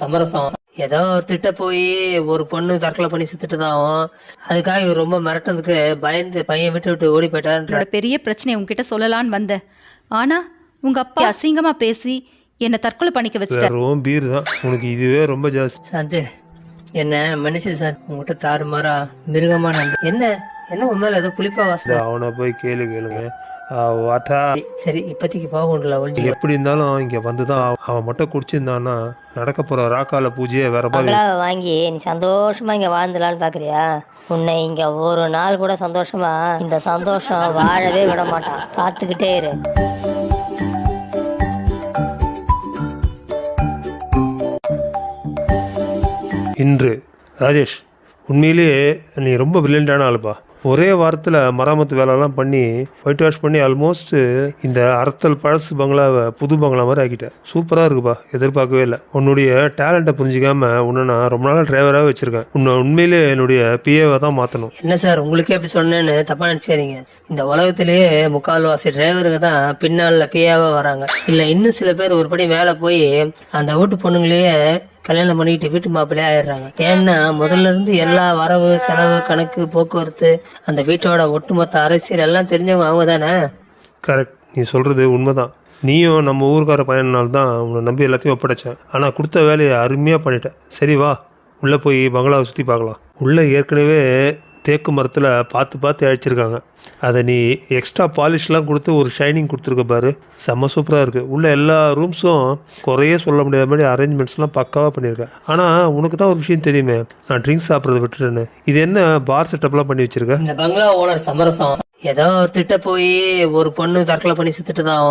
சமரசம். ஏதோ ஒரு திட்ட போய் ஒரு பொண்ணு தற்கொலை பண்ணி செத்துட்டுதான் அதுக்காக இவர் ரொம்ப மிரட்டதுக்கு பயந்து பையன் விட்டு விட்டு ஓடி என்னோட பெரிய பிரச்சனையை உங்ககிட்ட சொல்லலான்னு வந்தேன் ஆனா உங்க அப்பா அசிங்கமா பேசி என்னை தற்கொலை பண்ணிக்க வச்சுட்டார் வெறும் பீர் தான் உனக்கு இதுவே ரொம்ப ஜாஸ்தி. சாந்தி என்ன மன்னிச்சு சார் உங்ககிட்ட தாறுமாறா மிருகமா நான் என்ன? என்ன உண்மையில ஏதோ புளிப்பா வாசம் அவனை போய் கேளு கேளுங்க. சரி இப்போதைக்கு போகல ஒழிஞ்சு எப்படி இருந்தாலும் இங்க வந்துதான் அவன் அவன் மட்டும் குடிச்சிருந்தான்னா நடக்க போற ராக்கால பூஜையே வேற மாதிரி வாங்கி நீ சந்தோஷமா இங்க வாழ்ந்துலான்னு பாக்குறியா? உன்னை இங்க ஒரு நாள் கூட சந்தோஷமா இந்த சந்தோஷம் வாழவே விட மாட்டான். பார்த்துக்கிட்டே இரு. இன்று ராஜேஷ் உண்மையிலேயே நீ ரொம்ப பிரில்லியண்டான ஆளுப்பா. ஒரே வாரத்தில் மராமத்து வேலைலாம் பண்ணி ஒயிட் வாஷ் பண்ணி ஆல்மோஸ்ட் இந்த அறத்தல் பழசு பங்களாவை புது பங்களா மாதிரி ஆக்கிட்டேன் சூப்பராக இருக்குப்பா எதிர்பார்க்கவே இல்லை. உன்னுடைய டேலண்ட்டை புரிஞ்சிக்காம உன்னை நான் ரொம்ப நாள் டிரைவராகவே வச்சுருக்கேன். உன்னை உண்மையிலே என்னுடைய பிஏவை தான் மாற்றணும் என்ன சார் உங்களுக்கே எப்படி சொன்னேன்னு தப்பாக நினச்சிக்காதீங்க. இந்த உலகத்திலேயே முக்கால்வாசி டிரைவருங்க தான் பின்னால் பிஏவாக வராங்க. இல்லை இன்னும் சில பேர் ஒரு படி போய் அந்த வீட்டு பொண்ணுங்களையே கல்யாணம் பண்ணிக்கிட்டு வீட்டு மாப்பிள்ளையே ஆயிடுறாங்க. ஏன்னா முதல்ல இருந்து எல்லா வரவு செலவு கணக்கு போக்குவரத்து அந்த வீட்டோட ஒட்டுமொத்த அரசியல் எல்லாம் தெரிஞ்சவங்க அவங்க தானே? கரெக்ட் நீ சொல்கிறது உண்மைதான். நீயும் நம்ம ஊருக்கார பையனால தான் உன்னை நம்பி எல்லாத்தையும் ஒப்படைச்சேன். ஆனால் கொடுத்த வேலையை அருமையாக பண்ணிட்டேன். சரி வா உள்ளே போய் பங்களாவை சுற்றி பார்க்கலாம். உள்ளே ஏற்கனவே தேக்கு மரத்தில் பார்த்து பார்த்து அழைச்சிருக்காங்க அதை நீ எக்ஸ்ட்ரா பாலிஷ்லாம் கொடுத்து ஒரு ஷைனிங் கொடுத்துருக்க பாரு. செம்ம சூப்பராக இருக்குது உள்ள எல்லா ரூம்ஸும் குறையே சொல்ல முடியாத மாதிரி அரேஞ்ச்மெண்ட்ஸ்லாம் பக்காவாக பண்ணியிருக்கேன் ஆனால் உனக்கு தான் ஒரு விஷயம் தெரியுமே. நான் ட்ரிங்க்ஸ் சாப்பிட்றத விட்டுட்டேன்னு. இது என்ன பார் செட்டப்லாம் பண்ணி வச்சிருக்கேன் இந்த பங்களா ஓனர் சமரசம். ஏதோ ஒரு திட்ட போய் ஒரு பொண்ணு தற்கொலை பண்ணி செத்துட்டுதான்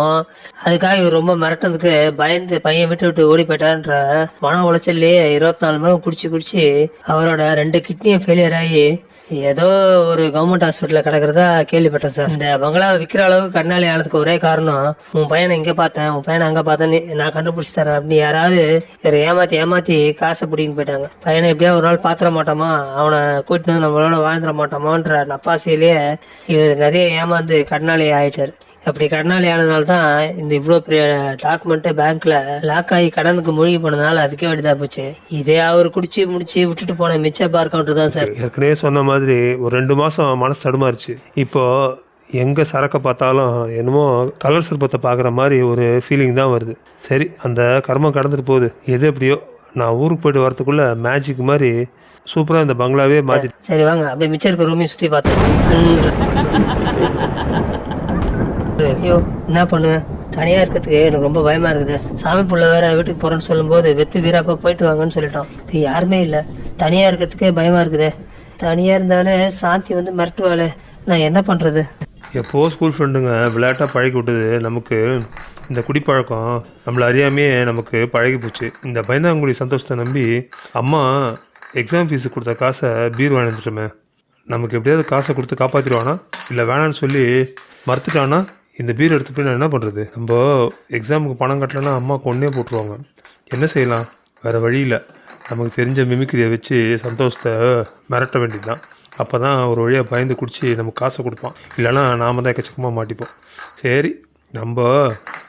அதுக்காக இவர் ரொம்ப மிரட்டதுக்கு பயந்து பையன் விட்டு விட்டு ஓடி போயிட்டான்ற மன உளைச்சல்லையே இருபத்தி நாலு மணி குடிச்சு குடிச்சு அவரோட ரெண்டு கிட்னியும் ஃபெயிலியர் ஆகி ஏதோ ஒரு கவர்மெண்ட் ஹாஸ்பிட்டல்ல கிடக்கிறதா கேள்விப்பட்டேன் சார். இந்த பங்களாவை விற்கிற அளவுக்கு கடனாளி ஆனதுக்கு ஒரே காரணம் உன் பையனை இங்க பார்த்தேன் உன் பையனை அங்க பார்த்தேன் நான் கண்டுபிடிச்சு தரேன் அப்படின்னு யாராவது இவரை ஏமாத்தி ஏமாத்தி காசை பிடிக்கின்னு போயிட்டாங்க. பையனை எப்படியா ஒரு நாள் பாத்திர மாட்டோமா? அவனை கூட்டிட்டு வந்து நம்மளோட வாழ்ந்துட மாட்டோமான்ற நப்பாசையிலேயே இவர் நிறைய ஏமாந்து கடனாளி ஆயிட்டாரு. அப்படி கடனாளி ஆனதுனால தான் இந்த இவ்வளோ பெரிய டாக்குமெண்ட்டு பேங்க்ல லாக் ஆகி கடனுக்கு மூழ்கி போனதுனால விற்க வேண்டியதா போச்சு. இதே அவர் குடிச்சு முடிச்சு விட்டுட்டு போன மிச்ச பார் கவுண்டர் தான் சார். ஏற்கனவே சொன்ன மாதிரி ஒரு ரெண்டு மாதம் மனசு தடுமாறுச்சு. இப்போ எங்கே சரக்கை பார்த்தாலும் என்னமோ கலர் சிற்பத்தை பார்க்குற மாதிரி ஒரு ஃபீலிங் தான் வருது. சரி அந்த கர்மம் கடந்துட்டு போகுது. எது எப்படியோ நான் ஊருக்கு போயிட்டு வரதுக்குள்ளே மேஜிக் மாதிரி சூப்பராக இந்த பங்களாவே மாற்றி சரி வாங்க. அப்படியே மிச்சம் இருக்க ரூமையும் சுற்றி பார்த்தேன் ஐயோ என்ன பண்ணுவேன்? தனியாக இருக்கிறதுக்கு எனக்கு ரொம்ப பயமாக இருக்குது. சாமி பிள்ளை வேற வீட்டுக்கு போகிறேன்னு சொல்லும்போது வெத்து வீராப்பா போயிட்டு வாங்கன்னு சொல்லிட்டோம் இப்போ யாருமே இல்லை. தனியாக இருக்கிறதுக்கே பயமாக இருக்குது. தனியாக இருந்தாலே சாந்தி வந்து மிரட்டுவாள். நான் என்ன பண்ணுறது எப்போ ஸ்கூல் ஃப்ரெண்டுங்க விளையாட்டாக பழகி விட்டது நமக்கு இந்த குடிப்பழக்கம் நம்மளை அறியாமையே நமக்கு பழகி போச்சு. இந்த பயந்தாங்குடி சந்தோஷத்தை நம்பி அம்மா எக்ஸாம் ஃபீஸு கொடுத்த காசை பீர் வாங்கிட்டுமே நமக்கு எப்படியாவது காசை கொடுத்து காப்பாற்றிடுவானா இல்லை வேணான்னு சொல்லி மறுத்துட்டானா? இந்த பீர் எடுத்து போய் நான் என்ன பண்ணுறது நம்ம எக்ஸாமுக்கு பணம் கட்டலைன்னா அம்மா கொண்டே போட்டுருவாங்க. என்ன செய்யலாம்? வேறு வழியில் நமக்கு தெரிஞ்ச மிமிக்கிரியை வச்சு சந்தோஷத்தை மிரட்ட வேண்டியது தான் அப்போ தான் ஒரு வழியாக பயந்து குடிச்சு நமக்கு காசை கொடுப்பான். இல்லைன்னா நாம தான் எக்கச்சக்கமாக மாட்டிப்போம். சரி நம்ம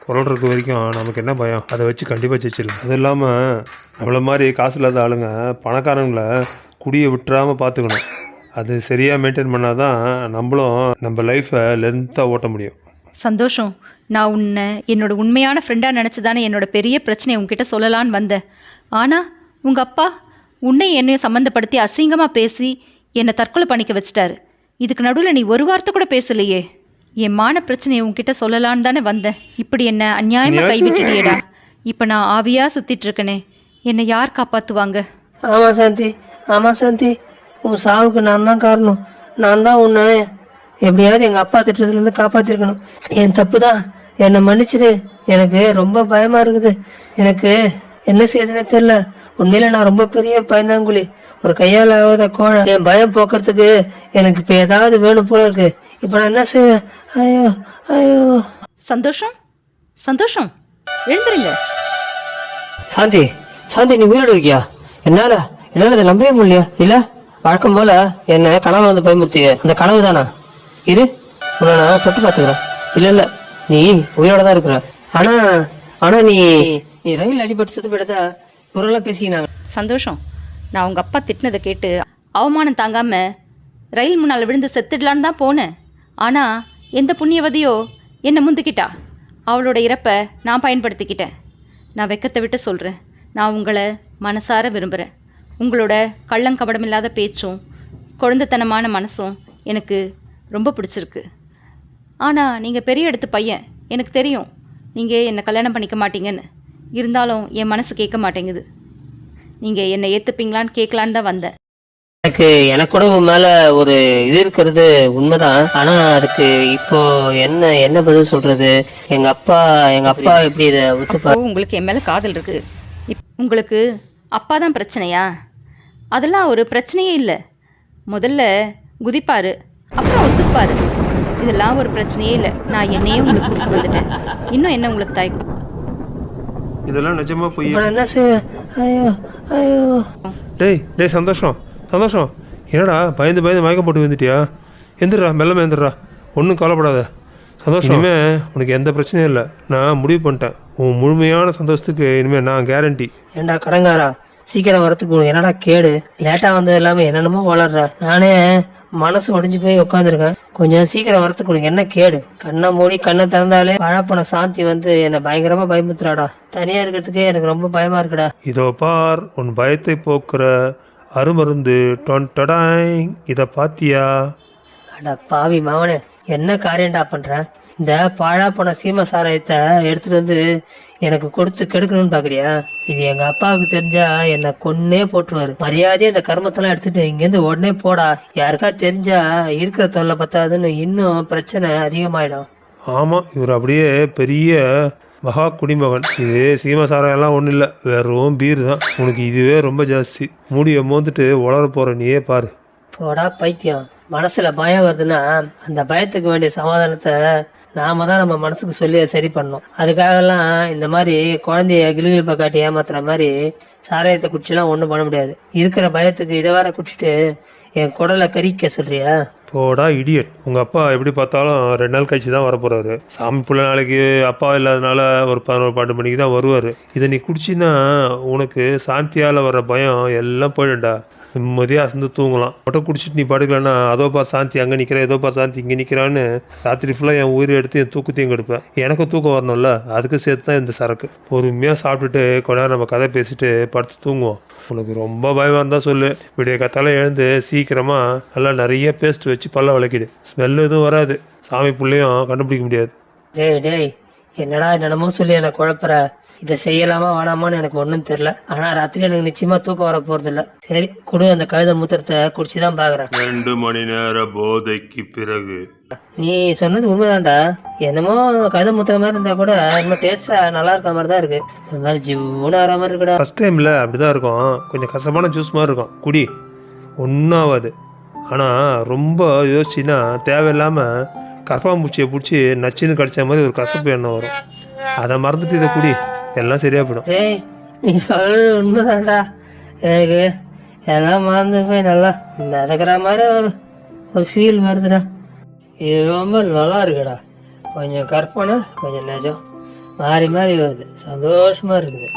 குரல்றது வரைக்கும் நமக்கு என்ன பயம்? அதை வச்சு கண்டிப்பாக ஜெயிச்சிடலாம். அது இல்லாமல் நம்மளை மாதிரி காசு இல்லாத ஆளுங்க பணக்காரங்களை குடியை விட்டுறாமல் பார்த்துக்கணும் அது சரியாக மெயின்டைன் பண்ணால் தான் நம்மளும் நம்ம லைஃப்பை லென்த்தாக ஓட்ட முடியும். சந்தோஷம். நான் உன்னை என்னோட உண்மையான ஃப்ரெண்டாக நினச்சி தானே என்னோட பெரிய பிரச்சனையை உங்ககிட்ட சொல்லலான்னு வந்தேன். ஆனால் உங்கள் அப்பா உன்னை என்னையும் சம்மந்தப்படுத்தி அசிங்கமாக பேசி என்னை தற்கொலை பண்ணிக்க வச்சிட்டாரு. இதுக்கு நடுவில் நீ ஒரு வார்த்தை கூட பேசலையே. என் மான பிரச்சனையை உன்கிட்ட சொல்லலான்னு தானே வந்தேன். இப்படி என்ன அநியாயமாக கைவிட்டுட்டியேடா? இப்போ நான் ஆவியாக சுற்றிட்டு இருக்கனே. என்னை யார் காப்பாற்றுவாங்க ஆமாம் சாந்தி ஆமாம் சாந்தி. உன் சாவுக்கு நான் தான் காரணம். நான் தான் உன்னை எப்படியாவது எங்கள் அப்பா திட்டத்துலேருந்து காப்பாற்றிருக்கணும் என் தப்பு தான் என்னை மன்னிச்சிடு. எனக்கு ரொம்ப பயமாக இருக்குது. எனக்கு என்ன செய்யுதுன்னே தெரில உண்மையில நான் ரொம்ப பெரிய பயந்தாங்குழி ஒரு கையால் ஆகாத கோழை. என் பயம் போக்குறதுக்கு எனக்கு இப்போ ஏதாவது வேணும் போல இருக்கு. இப்போ நான் என்ன செய்வேன்? ஐயோ ஐயோ. சந்தோஷம்? சந்தோஷம். எழுந்துருங்க. சாந்தி சாந்தி நீ உயிரோடு இருக்கியா? என்னால என்னால இதை நம்பவே முடியல இல்ல வழக்கம் போல என்ன கனவு வந்து பயமுறுத்திய. அந்த கனவு தானா இரு உன்னை நான் தொட்டு பார்த்துக்கிறேன். இல்ல இல்ல நீ உயிரோட தான் இருக்கிற. ஆனா ஆனா நீ நீ ரயில் அடிபட்டு செத்து போயிட்டதா? குரலாக பேசிக்கினாங்க. சந்தோஷம். நான் உங்கள் அப்பா திட்டினதை கேட்டு அவமானம் தாங்காமல் ரயில் முன்னால் விழுந்து செத்துடலான்னு தான் போனேன். ஆனால் எந்த புண்ணியவதியோ என்னை முந்துக்கிட்டா. அவளோட இறப்பை நான் பயன்படுத்திக்கிட்டேன். நான் வெக்கத்தை விட்டு சொல்கிறேன் நான் உங்களை மனசார விரும்புகிறேன் உங்களோட கள்ளங்கபடம் இல்லாத பேச்சும் குழந்தைத்தனமான மனசும் எனக்கு ரொம்ப பிடிச்சிருக்கு. ஆனால் நீங்கள் பெரிய இடத்து பையன் எனக்கு தெரியும். நீங்கள் என்னை கல்யாணம் பண்ணிக்க மாட்டீங்கன்னு. இருந்தாலும் என் மனசு கேட்க மாட்டேங்குது. நீங்கள் என்னை ஏற்றுப்பீங்களான்னு கேட்கலான்னு தான் வந்தேன். எனக்கு எனக்கு கூட உன் மேல ஒரு இது இருக்கிறது உண்மைதான். ஆனா அதுக்கு இப்போ என்ன என்ன பதில் சொல்றது? எங்க அப்பா எங்க அப்பா எப்படி இதை ஒத்துப்பா உங்களுக்கு என் மேலே காதல் இருக்கு. இப் உங்களுக்கு அப்பா தான் பிரச்சனையா? அதெல்லாம் ஒரு பிரச்சனையே இல்லை. முதல்ல குதிப்பாரு. ஒத்துப்பாரு இதெல்லாம் ஒரு பிரச்சனையே இல்லை. நான் என்னையே உங்களுக்கு கொடுக்க வந்துட்டேன். இன்னும் என்ன உங்களுக்கு தயக்கம்? இதெல்லாம் நிஜமா போய். நான் என்ன செய்வேன்? ஐயோ ஐயோ. டேய் டேய் சந்தோஷம். சந்தோஷம். என்னடா பயந்து பயந்து மயக்கம் போட்டு வந்துட்டியா எந்திரா மெல்லமே எந்திரா ஒன்றும் கவலைப்படாத. சந்தோஷம். இனிமே உனக்கு எந்த பிரச்சனையும் இல்லை. நான் முடிவு பண்ணிட்டேன். உன் முழுமையான சந்தோஷத்துக்கு இனிமேல் நான் கேரண்டி ஏண்டா கடங்காரா? சீக்கிரம் வரத்துக்கு உனக்கு என்னடா கேடு? லேட்டா வந்தது இல்லாம என்னென்னமோ வளர்ற. நானே மனசு ஒடிஞ்சு போய் உட்காந்துருக்கேன் கொஞ்சம் சீக்கிரம் வரத்துக்கு உனக்கு என்ன கேடு? கண்ணை மூடி கண்ணை திறந்தாலே பழப்பன சாந்தி வந்து என்னை பயங்கரமா பயமுத்துறாடா. தனியா இருக்கிறதுக்கே எனக்கு ரொம்ப பயமா இருக்குடா. இதோ பார் உன் பயத்தை போக்குற அருமருந்து டொன் டடாய் இதை பாத்தியா? அட பாவி மாவனே என்ன காரியம்டா பண்ற? இந்த பாழா போன சீம சாராயத்தை எடுத்துட்டு வந்து எனக்கு கொடுத்து கெடுக்கணும்னு பாக்குறியா? இது எங்க அப்பாவுக்கு தெரிஞ்சா என்னை கொன்னே போட்டுருவாரு. மரியாதையா இந்த கர்மத்தெல்லாம் எடுத்துட்டு இங்கேருந்து உடனே போடா. யாருக்கா தெரிஞ்சா இருக்கிற தொல்லை பத்தாதுன்னு இன்னும் பிரச்சனை அதிகமாயிடும். ஆமாம் இவர் அப்படியே பெரிய மகா குடிமகன். இது சீமசாரம் எல்லாம் ஒன்றும் இல்லை. வெறும் பீர் தான். உனக்கு இதுவே ரொம்ப ஜாஸ்தி. மூடியை மோந்துட்டு உளர போகிற நீயே பாரு. போடா பைத்தியம். மனசுல பயம் வருதுன்னா அந்த பயத்துக்கு வேண்டிய சமாதானத்தை நாம தான் நம்ம மனசுக்கு சொல்லி சரி பண்ணோம் அதுக்காகலாம் இந்த மாதிரி குழந்தைய கிளிகிழிப்பை காட்டி ஏமாத்துற மாதிரி சாராயத்தை குடிச்சுலாம் ஒன்றும் பண்ண முடியாது. இருக்கிற பயத்துக்கு இதை வேற குடிச்சிட்டு என் குடலை கறிக்க சொல்றியா? போடா இடியட் உங்கள் அப்பா எப்படி பார்த்தாலும் ரெண்டு நாள் கழிச்சு தான் வரப்போகிறாரு சாமி பிள்ளை நாளைக்கு அப்பா இல்லாதனால ஒரு பதினோரு பன்னெண்டு மணிக்கு தான் வருவார். இதை நீ குடிச்சின்னா உனக்கு சாந்தியால் வர பயம் எல்லாம் போயிடும்டா. நிம்மதியாக அசந்து தூங்கலாம். மட்டும் குடிச்சிட்டு நீ படுக்கலன்னா அதோப்பா சாந்தி அங்கே நிற்கிறேன் ஏதோப்பா சாந்தி இங்கே நிற்கிறான்னு ராத்திரி ஃபுல்லாக என் உயிரை எடுத்து என் தூக்கத்தையும் கெடுப்பேன். எனக்கும் தூக்கம் வரணும்ல அதுக்கு சேர்த்து தான் இந்த சரக்கு. பொறுமையாக சாப்பிட்டுட்டு கொஞ்ச நம்ம கதை பேசிட்டு படுத்து தூங்குவோம். உனக்கு ரொம்ப பயமாக இருந்தால் சொல்லு. விடிய கத்தால எழுந்து சீக்கிரமாக நல்லா நிறைய பேஸ்ட் வச்சு பல்ல விளக்கிடு. ஸ்மெல் எதுவும் வராது. சாமி பிள்ளையும் கண்டுபிடிக்க முடியாது. டேய் டேய் என்னடா என்னென்னமோ சொல்லி என்னை குழப்புற. இதை செய்யலாமா வேணாமான்னு எனக்கு ஒன்றும் தெரில ஆனால் ராத்திரி எனக்கு நிச்சயமா தூக்கம் வர போகிறதில்ல சரி குடு அந்த கழுத மூத்திரத்தை குடிச்சு தான் பார்க்குறேன். ரெண்டு மணி நேர போதைக்கு பிறகு. நீ சொன்னது உண்மைதான்டா. என்னமோ கழுத மூத்திர மாதிரி இருந்தா கூட ரொம்ப டேஸ்டா நல்லா இருக்க மாதிரி தான் இருக்கு. இந்த மாதிரி ஜிவ்வுன்னு ஆற மாதிரி இருக்குடா. ஃபஸ்ட் டைமில் அப்படி தான் இருக்கும். கொஞ்சம் கசப்பான ஜூஸ் மாதிரி இருக்கும். குடி. ஒன்றும் ஆகாது ஆனால் ரொம்ப யோசிச்சின்னா தேவையில்லாமல் கரப்பாம்பூச்சியை பிடிச்சி நச்சுன்னு கடிச்ச மாதிரி ஒரு கசப்பு எண்ணம் வரும். அதை மறந்துட்டு இதை குடி. எல்லாம் சரியாக போயிடும். டேய் நீ சொல்றது உண்மைதான்டா. எனக்கு எல்லாம் மறந்து போய் நல்லா மிதக்கிற மாதிரி ஒரு ஒரு ஃபீல் வருதுடா. இது ரொம்ப நல்லா இருக்குடா. கொஞ்சம் கற்பனை கொஞ்சம் நிஜம். மாறி மாறி வருது. சந்தோஷமா இருக்குது.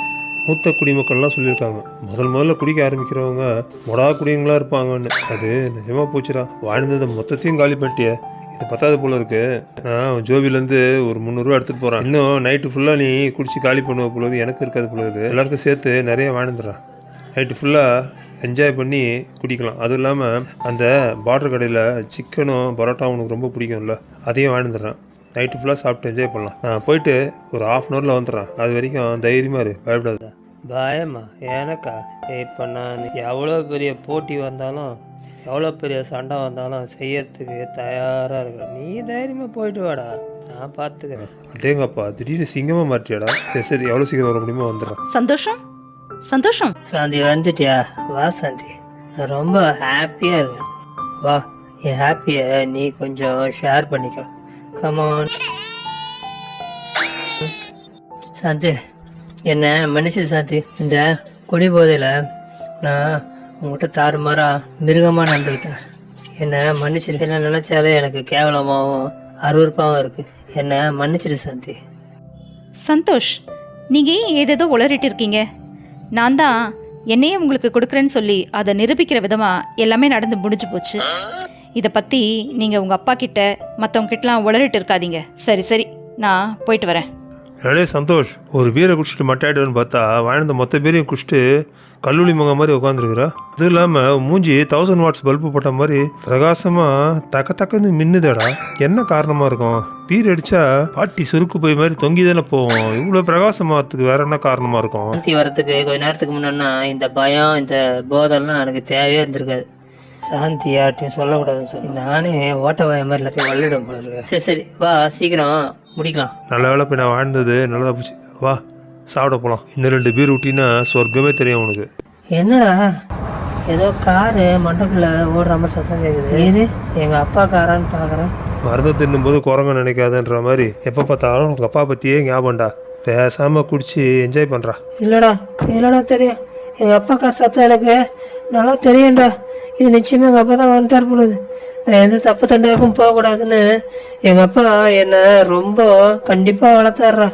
மூத்த குடிமக்கள்லாம் சொல்லியிருக்காங்க. முதல் முதல்ல குடிக்க ஆரம்பிக்கிறவங்க மொடா குடிங்களா இருப்பாங்கன்னு. அது நிஜமாக போச்சுடா. வாழ்ந்தது மொத்தத்தையும் காலி பண்ணிட்டிய. இது பத்தாது போல இருக்கு. நான் ஜோபிலேருந்து ஒரு முந்நூறுரூவா எடுத்துகிட்டு போகிறேன் இன்னும் நைட்டு ஃபுல்லாக நீ குடிச்சு காலி பண்ணுவ பொழுது எனக்கு இருக்காது பொழுது எல்லாருக்கும் சேர்த்து நிறைய வாழ்ந்துடுறான் நைட்டு ஃபுல்லாக என்ஜாய் பண்ணி குடிக்கலாம். அதுவும் இல்லாமல் அந்த பார்டர் கடையில் சிக்கனும் பரோட்டாவும் உனக்கு ரொம்ப பிடிக்கும்ல அதையும் வாழ்ந்துடுறேன் நைட்டு ஃபுல்லாக சாப்பிட்டு என்ஜாய் பண்ணலாம். நான் போயிட்டு ஒரு ஆஃப் அன் ஹவரில் வந்துடுறேன். அது வரைக்கும் தைரியமாக இரு. பயப்படாத. பயமா? எனக்கா? இப்போ நான் எவ்வளோ பெரிய போட்டி வந்தாலும் எவ்வளோ பெரிய சண்டை வந்தாலும் செய்யறதுக்கு தயாராக இருக்கிறேன் நீ தைரியமாக போயிட்டு வாடா. நான் பார்த்துக்கிறேன் அடேங்கப்பா திடீர்னு சிங்கமாக மாற்றியாடா சரி சரி எவ்வளோ சீக்கிரம் வர முடியுமோ வந்துடுறேன். சந்தோஷம்? சந்தோஷம்? சாந்தி வந்துட்டியா? வா சாந்தி. நான் ரொம்ப ஹாப்பியாக இருக்கேன். வா என் ஹாப்பியை நீ கொஞ்சம் ஷேர் பண்ணிக்கோ. கமான் சாந்தி என்ன மன்னிச்சு சாந்தி. இந்த குடி போதையில் நான் உங்கள்கிட்ட தாறுமாறா மிருகமாக நடந்துக்கிட்டேன். என்னை மன்னிச்சிரு என்ன நினச்சாலே எனக்கு கேவலமாகவும் அருவருப்பாகவும் இருக்குது என்னை மன்னிச்சிரு சாந்தி. சந்தோஷ் நீங்கள் ஏன் ஏதேதோ உளறிட்டு இருக்கீங்க நான் தான் என்னையே உங்களுக்கு கொடுக்குறேன்னு சொல்லி அதை நிரூபிக்கிற விதமாக எல்லாமே நடந்து முடிஞ்சு போச்சு. இதை பற்றி நீங்கள் உங்கள் அப்பா கிட்ட மற்றவங்க கிட்டலாம் உளறிட்டு இருக்காதீங்க. சரி சரி நான் போயிட்டு வரேன். அடே சந்தோஷ் ஒரு பீரை குடிச்சிட்டு மட்டாயிடுன்னு பார்த்தா வாழ்ந்த மொத்த பேரையும் குடிச்சிட்டு கல்லூரி முகம் மாதிரி உட்காந்துருக்குறா அதுவும் இல்லாமல் மூஞ்சி தௌசண்ட் வாட்ஸ் பல்பு போட்ட மாதிரி பிரகாசமாக தக்க தக்கன்னு மின்னுதேடா. என்ன காரணமாக இருக்கும்? பீர் அடிச்சா பாட்டி சுருக்கு போய் மாதிரி தொங்கி தானே போவோம் இவ்வளோ பிரகாசமாகறதுக்கு வேற என்ன காரணமாக இருக்கும்? வரத்துக்கு கொஞ்ச நேரத்துக்கு முன்னாடினா இந்த பயம் இந்த போதெல்லாம் எனக்கு தேவையே இருந்திருக்காது. சாந்தி யார்ட்டையும் சொல்லக்கூடாதுன்னு சொல்லி. நானே ஓட்ட வாய மாதிரி எல்லாத்தையும் வள்ளிடும் போல இருக்கு. சரி சரி வா சீக்கிரம் முடிக்கலாம். நல்ல வேலை போய் நான் வாழ்ந்தது நல்லதா போச்சு. வா சாப்பிட போகலாம் இன்னும் ரெண்டு பீர் விட்டினா சொர்க்கமே தெரியும் உனக்கு. என்னடா? ஏதோ காரு மண்டக்குள்ள ஓடுற மாதிரி சத்தம் கேக்குது. இது எங்க அப்பா காரான்னு பாக்குறேன். மருந்து தின்னும்போது குரங்க நினைக்காதுன்ற மாதிரி. எப்போ பார்த்தாலும் உங்கள் அப்பா பற்றியே ஞாபகம்டா. பேசாமல் குடிச்சு என்ஜாய் பண்ணுறா இல்லடா இல்லடா தெரியும். எங்க அப்பா கார் சத்தம் எனக்கு. நல்லா தெரியும்டா. இது நிச்சயமாக எங்கள் அப்பா தான் வந்துட்டார் பொழுது. நான் எந்த தப்பு தண்டாக்கும் போகக்கூடாதுன்னு எங்கள் அப்பா என்னை ரொம்ப கண்டிப்பாக வளர்த்தாடுறா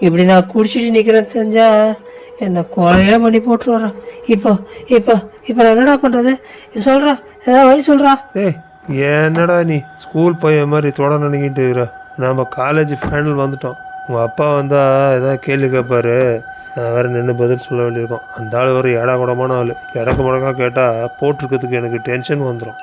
இப்படி நான் குடிச்சிட்டு நிற்கிறேன்னு தெரிஞ்சா என்னை கொலையே பண்ணி போட்டுருவாரா இப்போ இப்போ இப்போ நான் என்னடா பண்ணுறது சொல்கிறா ஏதாவது வழி சொல்கிறா ஏய் என்னடா நீ ஸ்கூல் பையன் மாதிரி தொட நினைக்கிட்டு இருக்கிற? நம்ம காலேஜ் ஃபைனல் வந்துட்டோம். உங்கள் அப்பா வந்தால் எதாவது கேள்வி கேட்பாரு நான் வேறு நின்று பதில் சொல்ல வேண்டியிருக்கோம். அந்த ஆள் ஒரு ஏடா கூடமான ஆள். இடக்கு முடக்கா கேட்டால் போட்டிருக்கிறதுக்கு எனக்கு டென்ஷன் வந்துடும்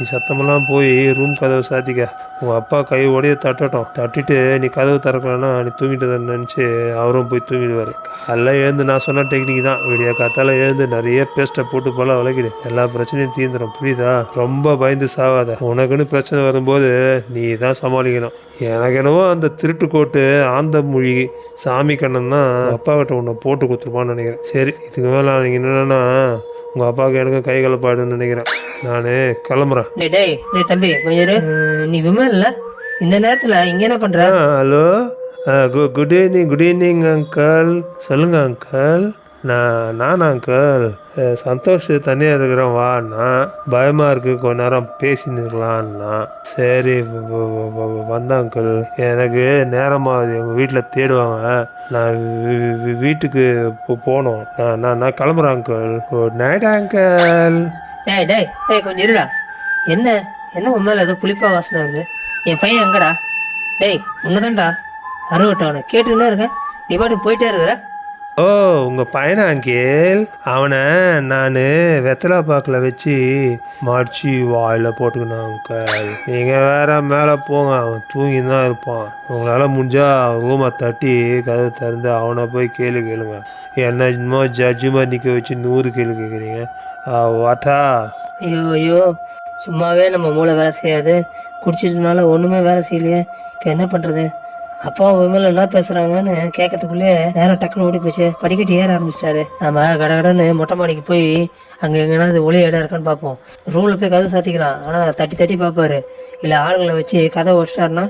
நீ சத்தமெல்லாம் போய் ரூம் கதவை சாத்திக்க. உங்கள் அப்பா கை உடைய தட்டட்டும். தட்டிட்டு நீ கதவு திறக்கலன்னா நீ தூங்கிட்டு நினச்சி அவரும் போய் தூங்கிடுவார். காலைல எழுந்து நான் சொன்ன டெக்னிக் தான். விடிய காத்தால எழுந்து நிறைய பேஸ்ட்டை போட்டு போல விளக்கிடு. எல்லா பிரச்சனையும் தீந்துடும் புரியுதா? ரொம்ப பயந்து சாவாத. உனக்குன்னு பிரச்சனை வரும்போது நீ தான் சமாளிக்கணும். எனக்கு என்னவோ அந்த திருட்டுக்கோட்டு ஆந்த மொழி சாமி கண்ணன் தான் அப்பா கிட்ட உன்னை போட்டு கொடுத்துருப்பான்னு நினைக்கிறேன். சரி இதுக்கு மேலே நீங்கள் என்னென்னா உங்கள் அப்பாவுக்கு எனக்கும் கை கலப்பாடுன்னு நினைக்கிறேன். நான் கிளம்புறேன். டேய் டேய் டேய் தம்பி கொஞ்சம் இரு. நீ விமல் இல்ல? இந்த நேரத்துல இங்க என்ன பண்ற? ஆ hello. Good good evening good evening uncle சொல்லுங்க அங்கிள் நான் நான் அங்கிள் சந்தோஷ் தனியாக இருக்கிறேன் வாண்ணா பயமாக இருக்கு கொஞ்ச நேரம் பேசின்னு சரி வ- வந்த அங்கிள் எனக்கு நேரமாகுது எங்கள் வீட்டில் தேடுவாங்க. நான் வீட்டுக்கு போ- போகணும் நான் நான் நான் கிளம்புறேன் அங்கிள் குட் நைட் அங்கிள் டேய் டேய் டேய் கொஞ்சம் இருடா. என்ன என்ன உண்மையில் ஏதோ புளிப்பாக வாசனை வருது? என் பையன் எங்கடா? டேய் உன்னதான்டா. அருவட்டவனை கேட்டுன்னே இருக்கேன். நீ பாட்டு போயிட்டே இருக்கிற. ஓ உங்கள் பையனா அங்கிள்? அவனை நான் வெத்தலை பாக்கில் வச்சு மடிச்சு வாயில் போட்டுக்கணும் அங்கிள். நீங்கள் வேற மேலே போங்க அவன் தூங்கி தான் இருப்பான். உங்களால் முடிஞ்சா ரூமை தட்டி கதவு திறந்து அவனை போய் கேளு கேளுங்க. என்ன இன்னும் மாதிரி நிற்க வச்சு நூறு கேள்வி கேட்குறீங்க வாட்டா ஐயோ ஐயோ சும்மாவே நம்ம மூளை வேலை செய்யாது. குடிச்சிட்டதுனால ஒன்றுமே வேலை செய்யலையே. இப்போ என்ன பண்ணுறது அப்பா விமல் என்ன பேசுறாங்கன்னு கேட்கறதுக்குள்ளே நேரம் டக்குன்னு ஓடி போச்சு. படிக்கட்டு ஏற ஆரம்பிச்சிட்டாரு. நம்ம கடகடன்னு மொட்டை மாடிக்கு போய் அங்க எங்கன்னா ஒளி இடம் இருக்கான்னு பார்ப்போம். ரூம்ல போய் கதவு சாத்திக்கலாம். ஆனா தட்டி தட்டி பார்ப்பாரு. இல்ல ஆளுங்களை வச்சு கதை வச்சிட்டாருன்னா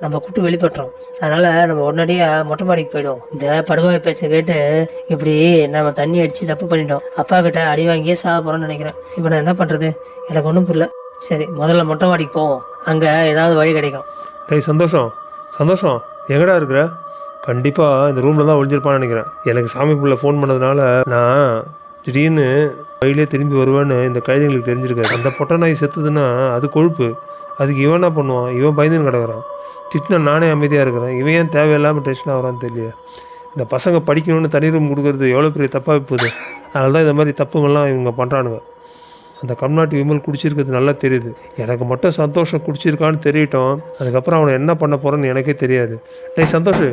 நம்ம குட்டு வெளிப்பட்டுறோம். அதனால நம்ம உடனடியா மொட்டை மாடிக்கு போயிடுவோம். இந்த படுவாய் பேச்ச கேட்டு இப்படி நம்ம தண்ணி அடிச்சு தப்பு பண்ணிட்டோம். அப்பா கிட்ட அடி வாங்கியே சாப்பிட்றோம்னு நினைக்கிறேன். இப்போ நான் என்ன பண்றது? எனக்கு ஒன்றும் புரியல. சரி முதல்ல மொட்டை மாடிக்கு போவோம். அங்க ஏதாவது வழி கிடைக்கும். சந்தோஷம். சந்தோஷம். எங்கடா இருக்கிற? கண்டிப்பாக இந்த ரூமில் தான் ஒழிஞ்சிருப்பான்னு நினைக்கிறேன். எனக்கு சாமி பிள்ளை ஃபோன் பண்ணதுனால நான் திடீர்னு வழியிலே திரும்பி வருவேன்னு இந்த கழுதைங்களுக்கு தெரிஞ்சிருக்காரு. அந்த பொட்டை நாய் செத்துதுன்னா அது கொழுப்பு. அதுக்கு இவன் என்ன பண்ணுவான்? இவன் பயந்துன்னு கிடக்குறான். திட்டினா நானே அமைதியாக இருக்கிறேன். இவன் ஏன் தேவையில்லாமல் டென்ஷன் ஆகிறான்னு தெரியல இந்த பசங்க படிக்கணும்னு தனி ரூம் கொடுக்கறது எவ்வளோ பெரிய தப்பாக போகுது. அதனால தான் இந்த மாதிரி தப்புங்கள்லாம் இவங்க பண்ணுறானுங்க அந்த கம்நாட்டு விமல் குடிச்சிருக்கிறது நல்லா தெரியுது. எனக்கு மட்டும் சந்தோஷம் குடிச்சிருக்கான்னு தெரியட்டும். அதுக்கப்புறம் அவனை என்ன பண்ண போறேன்னு எனக்கே தெரியாது. டேய் சந்தோஷ்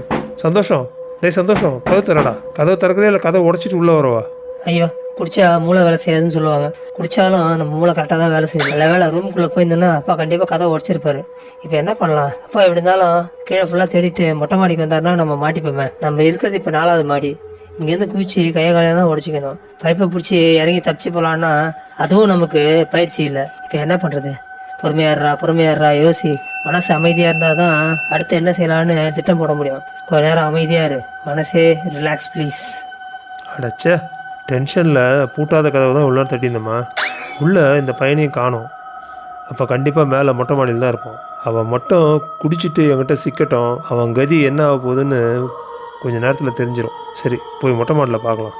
சந்தோஷம் டேய் சந்தோஷம் கதவு தரடா கதவு திறக்கதே இல்லை கதவை உடச்சிட்டு உள்ளே வரவா. ஐயோ குடிச்சா மூளை வேலை செய்யாதுன்னு சொல்லுவாங்க. குடிச்சாலும் நம்ம மூளை கரெக்டாக தான் வேலை செய்யும் நல்ல வேலை ரூம்குள்ளே போயிருந்தேன்னா அப்பா கண்டிப்பாக கதை உடச்சிருப்பாரு. இப்போ என்ன பண்ணலாம்? அப்பா எப்படி இருந்தாலும் கீழே ஃபுல்லாக தேடிட்டு மொட்டை மாடிக்கு வந்தாருன்னா நம்ம மாட்டிப்போமே. நம்ம இருக்கிறது இப்போ நாலாவது மாடி. இங்கேருந்து குதிச்சு கையை காலையை தான் உடச்சிக்கணும் பைப்பை பிடிச்சி இறங்கி தப்பிச்சு போகலான்னா அதுவும் நமக்கு பயிற்சி இல்லை. இப்போ என்ன பண்ணுறது பொறுமையாடுறா பொறுமையாடுறா யோசி. மனசு அமைதியாக இருந்தால் தான் அடுத்து என்ன செய்யலான்னு திட்டம் போட முடியும். கொஞ்ச நேரம் அமைதியாக இரு. மனசே ரிலாக்ஸ் ப்ளீஸ் அடச்சே டென்ஷனில் பூட்டாத கதவை தான் உள்ளே தட்டியிருந்தம்மா. உள்ளே இந்த பையனையும் காணும். அப்போ கண்டிப்பாக மேலே மொட்டை மாடியில் தான் இருப்பான் அவன் மட்டும் குடிச்சிட்டு என்கிட்ட சிக்கட்டும். அவன் கதி என்ன ஆக போகுதுன்னு கொஞ்ச நேரத்தில் தெரிஞ்சிடும் சரி போய் மொட்டை மாடியில் பார்க்கலாம்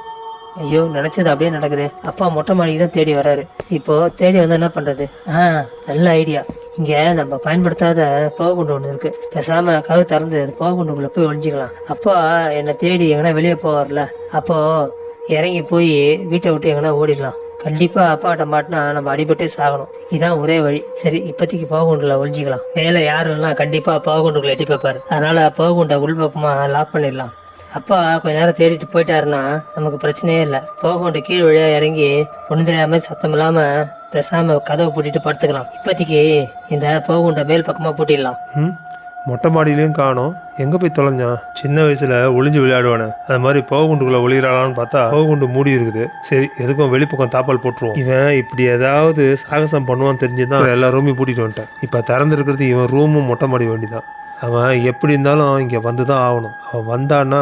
ஐயோ நினச்சது அப்படியே நடக்குது. அப்பா மொட்டை மாடிக்கு தான் தேடி வராரு. இப்போ தேடி வந்தால் என்ன பண்ணுறது ஆ நல்ல ஐடியா. இங்கே நம்ம பயன்படுத்தாத போகுண்டு ஒன்று இருக்கு. பேசாம கவு திறந்து அது போகுண்டுக்குள்ள போய் ஒழிஞ்சிக்கலாம் அப்போ என்னை தேடி எங்கன்னா வெளியே போவார்ல. அப்போது இறங்கி போய் வீட்டை விட்டு எங்கன்னா ஓடிடலாம். கண்டிப்பா அப்பாட்ட மாட்டினா நம்ம அடிபட்டே சாகணும். இதான் ஒரே வழி. சரி இப்போதைக்கு போகுண்டுல ஒழிஞ்சிக்கலாம். மேலே யாருன்னா கண்டிப்பா போகுண்டுக்குள்ள எட்டி பார்ப்பாரு. அதனால போகுண்ட உள்பக்கமா லாக் பண்ணிடலாம். அப்பா கொஞ்ச நேரம் தேடிட்டு போயிட்டாருன்னா நமக்கு பிரச்சனையே இல்லை. போகுண்டு கீழ் வழியா இறங்கி ஒண்ணு தெரியாம சத்தம் இல்லாம பேசாம கதவை பூட்டிட்டு படுத்துக்கலாம். இப்போதைக்கு இந்த போகுண்ட மேல் பக்கமா பூட்டிடலாம். ம்? மொட்டை மாடியிலையும் காணும். எங்கே போய் தொலைஞ்சான் சின்ன வயசில் ஒளிஞ்சு விளையாடுவானே. அது மாதிரி போகுண்டுக்குள்ளே ஒளிகிறாளான்னு பார்த்தா போகுண்டு மூடி இருக்குது. சரி எதுக்கும் வெளிப்பக்கம் தாப்பால் போட்டுருவோம். இவன் இப்படி ஏதாவது சாகசம் பண்ணுவான்னு தெரிஞ்சுதான் எல்லா ரூமையும் பூட்டிட்டு வந்துட்டேன். இப்போ திறந்துருக்கிறது இவன் ரூமும் மொட்டை மாடி வேண்டி தான் அவன் எப்படி இருந்தாலும் இங்கே வந்து தான் ஆகணும். அவன் வந்தான்னா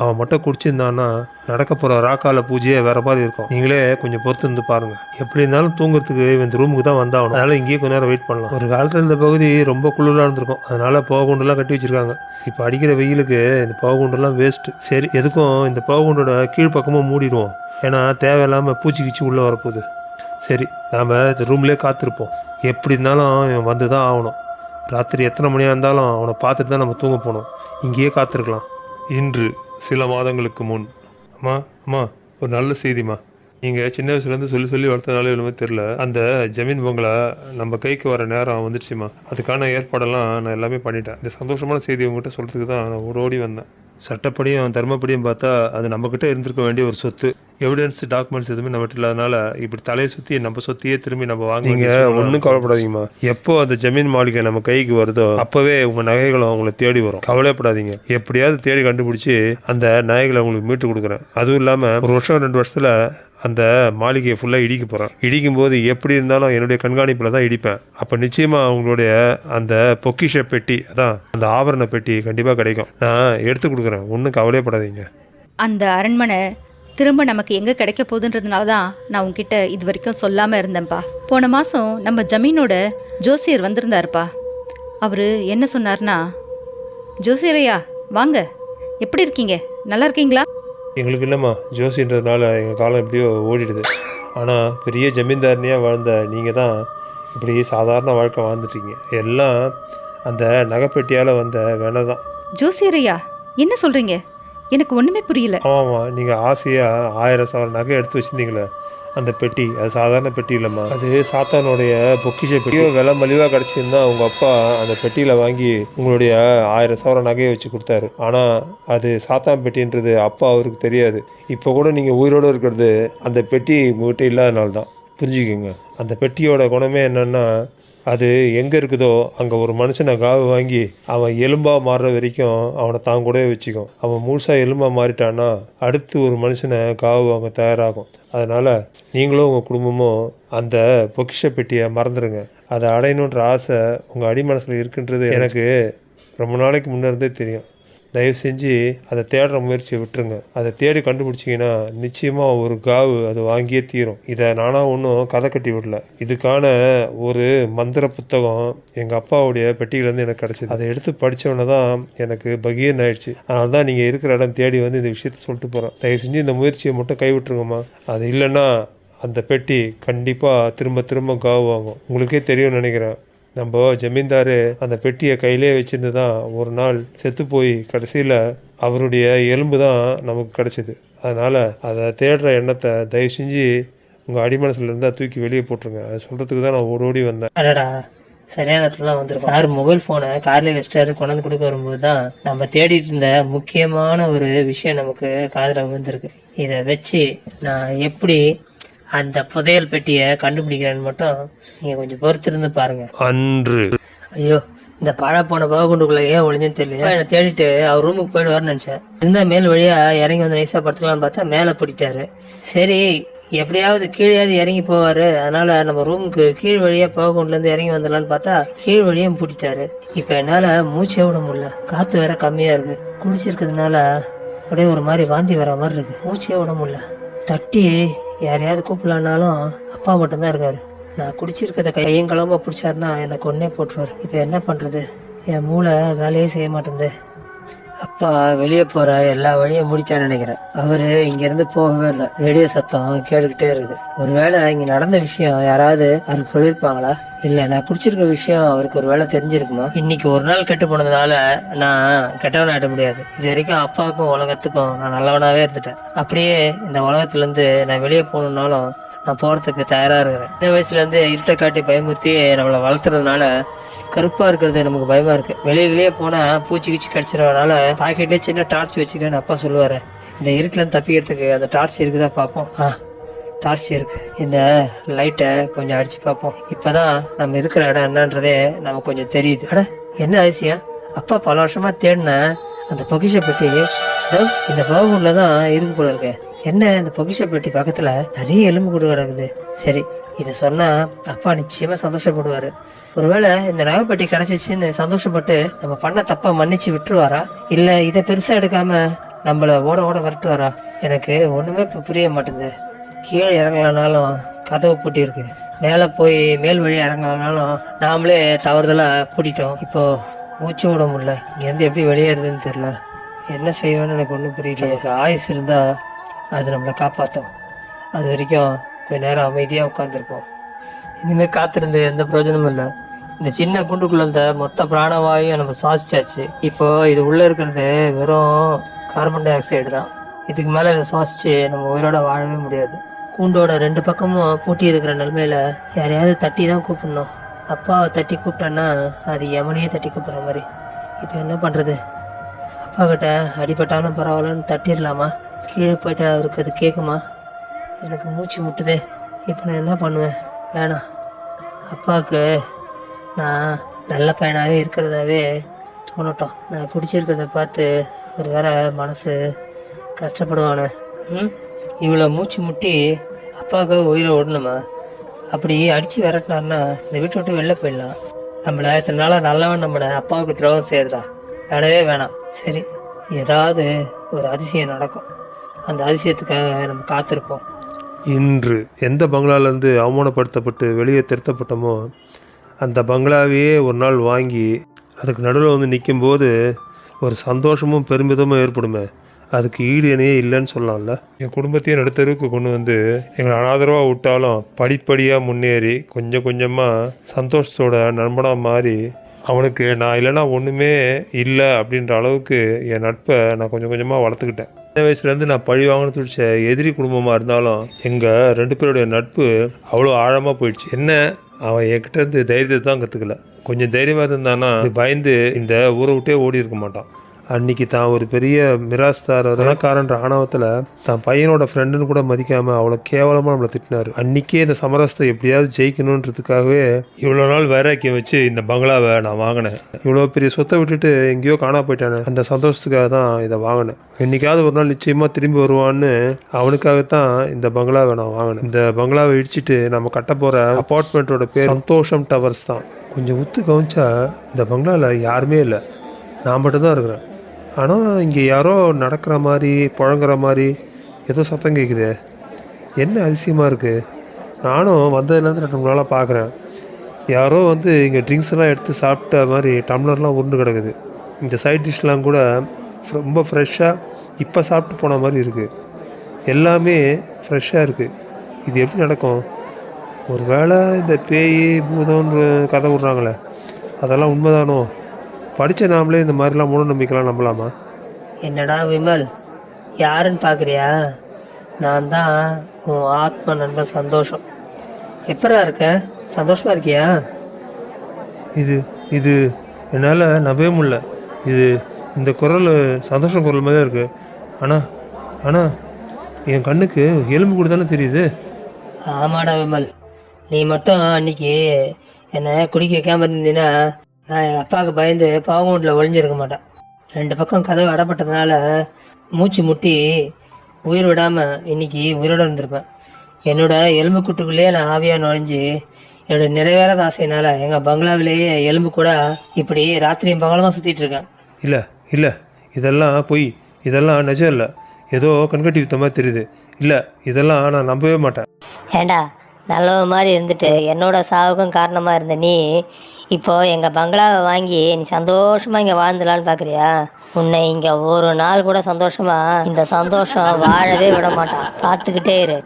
அவன் மட்டும் குடிச்சிருந்தான்னா நடக்க போகிற ராக்கால பூஜையே வேற மாதிரி இருக்கும். நீங்களே கொஞ்சம் பொறுத்து இருந்து பாருங்க. எப்படி இருந்தாலும் தூங்குறதுக்கு இந்த ரூமுக்கு தான் வந்தாகணும். அதனால் இங்கேயே கொஞ்ச நேரம் வெயிட் பண்ணலாம். ஒரு காலத்தில் இந்த பகுதி ரொம்ப குளிராக இருந்திருக்கும். அதனால் போகுண்டுலாம் கட்டி வச்சிருக்காங்க. இப்போ அடிக்கிற வெயிலுக்கு இந்த போகுண்டுலாம் வேஸ்ட்டு சரி எதுக்கும் இந்த போகுண்டோட கீழ்ப்பக்கமும் மூடிடுவோம். ஏன்னா தேவையில்லாமல் பூச்சி கீச்சி உள்ளே வரப்போகுது. சரி நாம் இந்த ரூம்லேயே காத்திருப்போம். எப்படி இருந்தாலும் இவன் வந்து தான் ஆகணும். ராத்திரி எத்தனை மணியாக இருந்தாலும் அவனை பார்த்துட்டு தான் நம்ம தூங்க போனோம் இங்கேயே காத்திருக்கலாம். இன்று சில மாதங்களுக்கு முன். அம்மா அம்மா ஒரு நல்ல செய்திம்மா. நீங்கள் சின்ன வயசுலேருந்து சொல்லி சொல்லி வளர்த்தனால என்னமோ தெரில அந்த ஜமீன் பொங்கலை நம்ம கைக்கு வர நேரம் வந்துடுச்சுமா அதுக்கான ஏற்பாடெல்லாம் நான் எல்லாமே பண்ணிட்டேன். இந்த சந்தோஷமான செய்தி உங்கள்கிட்ட சொல்கிறதுக்கு தான் நான் ஓடி வந்தேன். சட்டப்படியும் தர்மப்படியும் பார்த்தா அது நம்மக்கிட்ட இருந்திருக்க வேண்டிய ஒரு சொத்து. எவிடன்ஸ் டாக்குமெண்ட்ஸ் எதுவுமே நம்மகிட்ட இல்லாதனால இப்படி தலையை சுற்றி நம்ம சொத்தையே திரும்பி நம்ம வாங்க நீங்கள் ஒன்றும் கவலைப்படாதீங்கம்மா. எப்போ அந்த ஜமீன் மாளிகை நம்ம கைக்கு வருதோ அப்போவே உங்கள் நகைகளும் உங்களை தேடி வரும். கவலைப்படாதீங்க எப்படியாவது தேடி கண்டுபிடிச்சி அந்த நகைகளை உங்களுக்கு மீட்டு கொடுக்குறேன். அதுவும் இல்லாமல் ஒரு வருஷம் ரெண்டு வருஷத்தில் அந்த மாளிகையை ஃபுல்லாக இடிக்க போகிறேன் இடிக்கும் போது எப்படி இருந்தாலும் என்னுடைய கண்காணிப்பில் தான் இடிப்பேன். அப்போ நிச்சயமாக அவங்களுடைய அந்த பொக்கிஷ பெட்டி அதான் அந்த ஆபரண பெட்டி கண்டிப்பாக கிடைக்கும். நான் எடுத்து கொடுக்குறேன். ஒன்றும் கவலையப்படாதீங்க. அந்த அரண்மனை திரும்ப நமக்கு எங்கே கிடைக்க போகுதுன்றதுனால தான் நான் உங்ககிட்ட இது வரைக்கும் சொல்லாமல் இருந்தேன்ப்பா. போன மாதம் நம்ம ஜமீனோட ஜோசியர் வந்திருந்தாருப்பா. அவர் என்ன சொன்னார்னா ஜோசியரையா வாங்க. எப்படி இருக்கீங்க? நல்லா இருக்கீங்களா? எங்களுக்கு இல்லைம்மா ஜோசின்றதுனால எங்கள் காலம் எப்படியோ ஓடிடுது. ஆனால் பெரிய ஜமீன்தாரனியாக வாழ்ந்த நீங்கள் தான் இப்படி சாதாரண வாழ்க்கை வாழ்ந்துட்டீங்க. எல்லாம் அந்த நகைப்பெட்டியால் வந்த வேலை தான். ஜோசியரையா என்ன சொல்கிறீங்க எனக்கு ஒன்றுமே புரியல. ஆமாம்மா நீங்கள் ஆசையாக ஆயிரம் சவரம் நகை எடுத்து வச்சிருந்தீங்களே. அந்த பெட்டி அது சாதாரண பெட்டி இல்லைம்மா. அது சாத்தானுடைய பொக்கிஷ பெட்டியோ விலை மலிவாக கிடச்சிருந்தா உங்கள் அப்பா அந்த பெட்டியில் வாங்கி உங்களுடைய ஆயிரம் சவரம் நகையை வச்சு கொடுத்தாரு. ஆனால் அது சாத்தான் பெட்டின்றது அப்பா அவருக்கு தெரியாது. இப்போ கூட நீங்கள் உயிரோடு இருக்கிறது அந்த பெட்டி உங்கள்கிட்ட இல்லாதனால தான் புரிஞ்சுக்கோங்க. அந்த பெட்டியோட குணமே என்னென்னா அது எங்கே இருக்குதோ அங்கே ஒரு மனுஷனை காவு வாங்கி அவன் எலும்பாக மாறுற வரைக்கும் அவனை தான் கூடவே வச்சுக்கும். அவன் முழுசாக எலும்பாக மாறிட்டான்னா அடுத்து ஒரு மனுஷனை காவு வாங்க தயாராகும். அதனால் நீங்களும் உங்கள் குடும்பமும் அந்த பொக்கிஷ பெட்டியை மறந்துடுங்க அதை அடையணுன்ற ஆசை உங்கள் அடிமனசில் இருக்குன்றது எனக்கு ரொம்ப நாளைக்கு முன்னே இருந்தே தெரியும். தயவு செஞ்சு அதை தேடுற முயற்சியை விட்டுருங்க. அதை தேடி கண்டுபிடிச்சிங்கன்னா நிச்சயமாக ஒரு காவு அது வாங்கியே தீரும். இதை நானாக ஒன்றும் கதை கட்டி விடல. இதுக்கான ஒரு மந்திர புத்தகம் எங்கள் அப்பாவுடைய பெட்டியிலேருந்து எனக்கு கிடச்சிது. அதை எடுத்து படித்தவொன்னே தான் எனக்கு பகீர்னு ஆயிடுச்சு. அதனால தான் நீங்கள் இருக்கிற இடம் தேடி வந்து இந்த விஷயத்த சொல்லிட்டு போகிறேன் தயவு செஞ்சு இந்த முயற்சியை மட்டும் கைவிட்டுருங்கம்மா அது இல்லைன்னா அந்த பெட்டி கண்டிப்பாக திரும்ப திரும்ப காவு வாங்கும். உங்களுக்கே தெரியும்னு நினைக்கிறேன். நம்ம ஜமீன்தார் அந்த பெட்டியை கையிலே வச்சிருந்து தான் ஒரு நாள் செத்து போய் கடைசியில் அவருடைய எலும்பு தான் நமக்கு கிடச்சிது. அதனால் அதை தேடுற எண்ணத்தை தயவு செஞ்சு உங்கள் அடிமனசுல இருந்தால் தூக்கி வெளியே போட்டுருங்க. அதை சொல்கிறதுக்கு தான் நான் ஓடி ஓடி வந்தேன். அடடா சரியான இடத்துல வந்துடும் சார் மொபைல் ஃபோனை கார்ல வச்சிட்டாரு கொண்டாந்து கொடுக்க வரும்போது தான் நம்ம தேடிட்டு இருந்த முக்கியமான ஒரு விஷயம் நமக்கு காதில் விழுந்திருக்கு. இதை வச்சு நான் எப்படி அந்த புதையல் பெட்டியை கண்டுபிடிக்கிறேன்னு மட்டும் நீங்க கொஞ்சம் பொறுத்திருந்து பாருங்க. அன்று. ஐயோ இந்த பழ போன பாகுண்டுக்குள்ள ஏன் ஒளிஞ்சுன்னு தெரியல என்னை தேடிட்டு அவர் ரூமுக்கு போயிடுவார்னு நினைச்சேன். இருந்தா மேல் வழியா இறங்கி வந்து நைஸா படுத்துக்கலாம் பார்த்தா மேலே பிடிட்டாரு சரி எப்படியாவது கீழேயாவது இறங்கி போவாரு. அதனால நம்ம ரூமுக்கு கீழ் வழியா பாகுண்டுல இருந்து இறங்கி வந்துடலாம்னு பார்த்தா கீழ் வழியும் பூட்டிட்டாரு இப்ப என்னால மூச்சே விட முடியல. காத்து வேற கம்மியா இருக்கு. குடிச்சிருக்கிறதுனால அப்படியே ஒரு மாதிரி வாந்தி வர மாதிரி இருக்கு. மூச்சே விட முடியல. தட்டி யாரையாவது கூப்பிடலான்னாலும் அப்பா மட்டும்தான் இருக்கார். நான் குடிச்சிருக்கிறத கையும் களமா பிடிச்சாருன்னா எனக்கு ஒன்றே போட்டுருவாரு. இப்போ என்ன பண்ணுறது என் மூளை வேலையே செய்ய மாட்டேங்குது அப்பா வெளியே போகிற எல்லா வழியும் முடிச்சான்னு நினைக்கிறேன். அவரு இங்கேருந்து போகவே இல்லை. ரேடியோ சத்தம் கேட்டுக்கிட்டே இருக்குது. ஒருவேளை இங்க நடந்த விஷயம் யாராவது அவருக்கு சொல்லியிருப்பாங்களா? இல்ல நான் குடிச்சிருக்க விஷயம் அவருக்கு ஒரு வேலை தெரிஞ்சிருக்குமா? இன்னைக்கு ஒரு நாள் கெட்டு போனதுனால நான் கெட்டவன் ஆயிட முடியாது. இது வரைக்கும் அப்பாவுக்கும் உலகத்துக்கும் நான் நல்லவனாவே இருந்துட்டேன். அப்படியே இந்த உலகத்துலேருந்து நான் வெளியே போகணுன்னாலும் நான் போறதுக்கு தயாரா இருக்கிறேன். சின்ன வயசுல இருந்து இருட்டை காட்டி பயமுறுத்தி நம்மளை வளர்த்துறதுனால கருப்பா இருக்கிறது நமக்கு பயமா இருக்கு. வெளியே வெளியே போனா பூச்சி கீச்சி கடிச்சிடறதுனால பாக்கெட்லேயே சின்ன டார்ச் வச்சுக்கன்னு அப்பா சொல்லுவாரு. இந்த இருட்டுல தப்பிக்கிறதுக்கு அந்த டார்ச் இருக்குதா பார்ப்போம் ஆ டார்ச் இருக்கு. இந்த லைட்டை கொஞ்சம் அடிச்சு பார்ப்போம் இப்பதான் நம்ம இருக்கிற இடம் என்னன்றதே நமக்கு கொஞ்சம் தெரியுது. அட என்ன அதிசயம் அப்பா பல வருஷமா தேடின அந்த பொக்கிஷ பெட்டி இந்த பாகூர்ல தான் இருக்கு போல இருக்கு. என்ன இந்த பொக்கிஷ பெட்டி பக்கத்துல நிறைய எலும்பு கூடு கிடக்குது. சரி இதை சொன்னால் அப்பா நிச்சயமாக சந்தோஷப்படுவார். ஒருவேளை இந்த நாகப்பட்டி கிடச்சிச்சின்னு சந்தோஷப்பட்டு நம்ம பண்ண தப்பாக மன்னிச்சு விட்டுருவாரா? இல்லை இதை பெருசாக எடுக்காமல் நம்மள ஓட ஓட வரட்டுவாரா? எனக்கு ஒன்றுமே இப்போ புரிய மாட்டேங்குது. கீழே இறங்கலனாலும் கதவு பூட்டி இருக்கு மேலே போய் மேல் வழி இறங்கலனாலும் நாமளே தவறுதலாக பூட்டிட்டோம். இப்போ மூச்சு விட முடியல. இங்கேருந்து எப்படி வெளியேறதுன்னு தெரில என்ன செய்வேன்னு எனக்கு ஒன்றும் புரியல. எனக்கு ஆயுஸ் இருந்தால் அது நம்மளை காப்பாற்றும் அது வரைக்கும் கொஞ்ச நேரம் அமைதியாக உட்காந்துருப்போம் இனிமேல் காத்திருந்து எந்த பிரயோஜனமும் இல்லை. இந்த சின்ன குண்டுக்குள்ள இருந்த மொத்த பிராணவாயும் நம்ம சுவாசிச்சாச்சு. இப்போ இது உள்ளே இருக்கிறது வெறும் கார்பன் டை ஆக்சைடு தான். இதுக்கு மேலே இதை சுவாசிச்சு நம்ம உயிரோட வாழவே முடியாது. கூண்டோட ரெண்டு பக்கமும் பூட்டி இருக்கிற நிலமையில யாரையாவது தட்டி தான் கூப்பிடணும். அப்பாவை தட்டி கூப்பிட்டேன்னா அது எமனையே தட்டி கூப்பிட்ற மாதிரி. இப்போ என்ன பண்ணுறது அப்பா கிட்ட அடிபட்டாலும் பரவாயில்லன்னு தட்டிடலாமா? கீழே போயிட்டு அவருக்கு அது கேட்குமா எனக்கு மூச்சு முட்டுதே. இப்போ நான் என்ன பண்ணுவேன்? வேணாம் அப்பாவுக்கு நான் நல்ல பையனாகவே இருக்கிறதாவே தோணட்டும். நான் பிடிச்சிருக்கிறத பார்த்து ஒரு வேற மனசு கஷ்டப்படுவானே. ம்? இவ்வளோ மூச்சு முட்டி அப்பாவுக்கு உயிரை விடணுமா அப்படி அடித்து விரட்டினாருன்னா இந்த வீட்டை விட்டு வெளில போயிடலாம். நம்மளை இத்தனை நாளாக நல்லவன் நம்மளை அப்பாவுக்கு துரோகம் செய்கிறதா வேணவே வேணாம். சரி ஏதாவது ஒரு அதிசயம் நடக்கும். அந்த அதிசயத்துக்காக நம்ம காத்திருப்போம். இன்று எந்த பங்களாலேருந்து அவமானப்படுத்தப்பட்டு வெளியே திருத்தப்பட்டோமோ அந்த பங்களாவையே ஒரு நாள் வாங்கி அதுக்கு நடுவில் வந்து நிற்கும்போது ஒரு சந்தோஷமும் பெருமிதமும் ஏற்படுமே. அதுக்கு ஈடு இணையே இல்லைன்னு சொல்லலாம்ல என் குடும்பத்தையே நடுத்தருவுக்கு கொண்டு வந்து எங்களை அனாதரவாக விட்டாலும் படிப்படியாக முன்னேறி கொஞ்சம் கொஞ்சமாக சந்தோஷத்தோட நண்பனாக மாறி அவனுக்கு நான் இல்லைன்னா ஒன்றுமே இல்லை அப்படின்ற அளவுக்கு என் நட்பை நான் கொஞ்சம் கொஞ்சமாக வளர்த்துக்கிட்டேன். சின்ன வயசுலேருந்து நான் பழி வாங்கணும் துடிச்ச எதிரி குடும்பமாக இருந்தாலும் எங்கள் ரெண்டு பேருடைய நட்பு அவ்வளோ ஆழமாக போயிடுச்சு. என்ன? அவன் என்கிட்ட இருந்து தைரியத்தை தான் கற்றுக்கல கொஞ்சம் தைரியமாக இருந்தானா பயந்து இந்த ஊரை விட்டே ஓடி இருக்க மாட்டான். அன்னைக்கு தான் ஒரு பெரிய மிராஸ்தார் ரணக்காரன்ற ஆணவத்தில் தான் பையனோட ஃப்ரெண்டுன்னு கூட மதிக்காமல் அவ்வளோ கேவலமாக நம்மளை திட்டினாரு. அன்னைக்கே இந்த சமரசத்தை எப்படியாவது ஜெயிக்கணுன்றதுக்காகவே இவ்வளோ நாள் வைராக்கியம் வச்சு இந்த பங்களாவை நான் வாங்கினேன். இவ்வளோ பெரிய சொத்தை விட்டுட்டு எங்கேயோ காணா போயிட்டானே. அந்த சந்தோஷத்துக்காக தான் இதை வாங்கினேன். என்னைக்காவது ஒரு நாள் நிச்சயமாக திரும்பி வருவான்னு அவனுக்காகத்தான் இந்த பங்களாவை நான் வாங்கினேன். இந்த பங்களாவை இடிச்சிட்டு நம்ம கட்ட போகிற அப்பார்ட்மெண்ட்டோட பேர் சந்தோஷம் டவர்ஸ் தான். கொஞ்சம் உத்து கவனிச்சா இந்த பங்களாவில் யாருமே இல்லை. நான் மட்டும்தான் இருக்கிறேன். ஆனால் இங்கே யாரோ நடக்கிற மாதிரி புழங்குற மாதிரி ஏதோ சத்தம் கேட்குது என்ன அதிசயமாக இருக்குது நானும் வந்ததுலேருந்து ரெண்டு மூணு நாளாக பார்க்குறேன் யாரோ வந்து இங்கே ட்ரிங்க்ஸ் எல்லாம் எடுத்து சாப்பிட்ட மாதிரி டம்ளர்லாம் உருண்டு கிடக்குது. இந்த சைட் டிஷ்லாம் கூட ரொம்ப ஃப்ரெஷ்ஷாக இப்போ சாப்பிட்டு போன மாதிரி இருக்குது எல்லாமே ஃப்ரெஷ்ஷாக இருக்குது இது எப்படி நடக்கும்? ஒரு வேளை இந்த பேய் பூதம்னு கதை விட்றாங்களே. அதெல்லாம் உண்மைதானோ? படித்த நாமளே இந்த மாதிரிலாம் மூட நம்பிக்கைலாம் நம்பலாமா? என்னடா விமல் யாருன்னு பார்க்குறியா நான் தான் உன் ஆத்ம நண்பன் சந்தோஷம். எப்படா இருக்க? சந்தோஷமா இருக்கியா? இது இது என்னால் நம்பவே முடியல. இது இந்த குரல் சந்தோஷம் குரல் மாதிரி இருக்கு. ஆனால் ஆனால் என் கண்ணுக்கு எலும்பு கூட தானே தெரியுது? ஆமாடா விமல். நீ மட்டும் அன்னைக்கு என்னை குடிக்க வைக்காம இருந்தீன்னா நான் எங்கள் அப்பாவுக்கு பயந்து பாவங்கூண்டில் ஒளிஞ்சிருக்க மாட்டேன். ரெண்டு பக்கம் கதவு அடப்பட்டதுனால மூச்சு முட்டி உயிர் விடாம இன்னைக்கு உயிரோட இருந்திருப்பேன். என்னோட எலும்பு கூட்டுக்குள்ளேயே நான் ஆவியா நுழைஞ்சு என்னோட நிறைவேறாத ஆசையினால எங்கள் பங்களாவிலேயே எலும்பு கூட இப்படி ராத்திரியும் பகலமாக சுற்றிட்டு இருக்கேன். இல்லை இல்லை. இதெல்லாம் பொய். இதெல்லாம் நிஜம் இல்லை. ஏதோ கண்கட்டி வித்த மாதிரி தெரியுது. இல்லை இதெல்லாம் நான் நம்பவே மாட்டேன். ஏண்டா நல்லவ மாதிரி இருந்துட்டு என்னோட சாவுக்கும் காரணமாக இருந்த நீ இப்போது எங்கள் பங்களாவை வாங்கி நீ சந்தோஷமாக இங்கே வாழ்ந்துடலான்னு பார்க்குறியா உன்னை இங்கே ஒரு நாள் கூட சந்தோஷமாக இந்த சந்தோஷம் வாழவே விட மாட்டான். பார்த்துக்கிட்டே இரு.